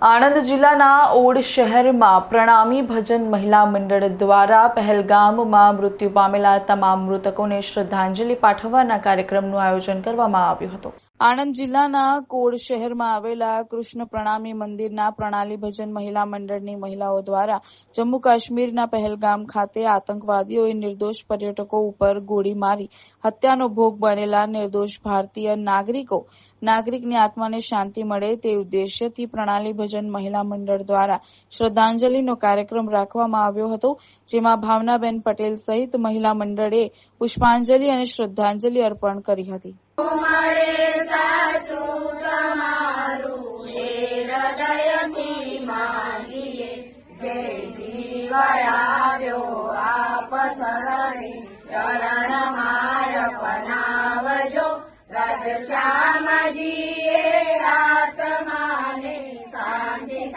આણંદ જિલ્લાના ઓડ શહેરમાં પ્રણામી ભજન મહિલા મંડળ દ્વારા પહેલગામમાં મૃત્યુ પામેલા તમામ મૃતકોને શ્રદ્ધાંજલિ પાઠવવાના કાર્યક્રમનું આયોજન કરવામાં આવ્યું હતું. આણંદ જિલ્લાના કોડ શહેરમાં આવેલા કૃષ્ણ પ્રણામી મંદિરના પ્રણાલી ભજન મહિલા મંડળની મહિલાઓ દ્વારા જમ્મુ કાશ્મીરના પહેલગામ ખાતે આતંકવાદીઓએ નિર્દોષ પર્યટકો ઉપર ગોળી મારી હત્યાનો ભોગ બનેલા નિર્દોષ ભારતીય નાગરિકો નાગરિકની આત્માને શાંતિ મળે તે ઉદ્દેશ્યથી પ્રણાલી ભજન મહિલા મંડળ દ્વારા શ્રદ્ધાંજલિનો કાર્યક્રમ રાખવામાં આવ્યો હતો, જેમાં ભાવનાબેન પટેલ સહિત મહિલા મંડળે પુષ્પાંજલિ અને શ્રદ્ધાંજલિ અર્પણ કરી હતી.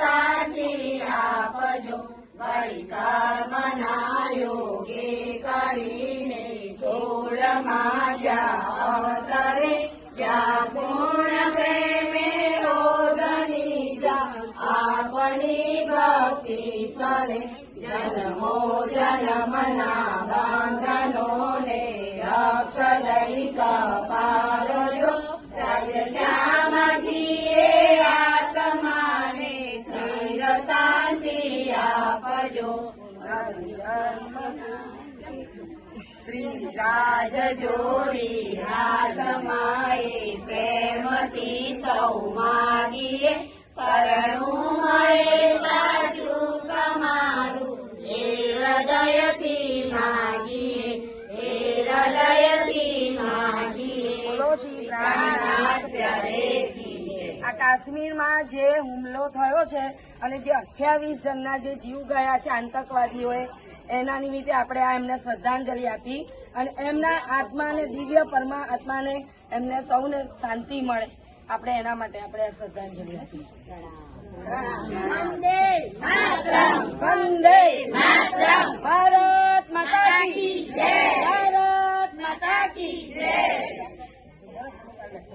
સાચી આપજો. વળી કર્મના યોગે કરીને ગોળમાં જ્યાં અવતરે જ્યાં પૂર્ણ પ્રેમે ઓદની જ્યાં આપની ભક્તિ કરે. જન્મો જન્મના બંધનોને શ્રી રાજ જોડી પ્રેમથી સૌ માગીએ. શરણું મળે સાચું તમારું એ હૃદયથી માગીએ. એ હૃદયથી માગીએ. શ્રી પ્રાણાત પ્યારે કી જય. આ કાશ્મીરમાં જે હુમલો થયો છે અને જે અઠ્યાવીસ જણના જે જીવ ગયા છે આતંકવાદીઓએ એના નિમિત્તે આપણે આ એમને શ્રદ્ધાંજલિ આપી અને એમના આત્માને દિવ્ય પરમાત્માને એમને સૌને શાંતિ મળે. આપણે એના માટે આપણે આ શ્રદ્ધાંજલિ આપી. વંદે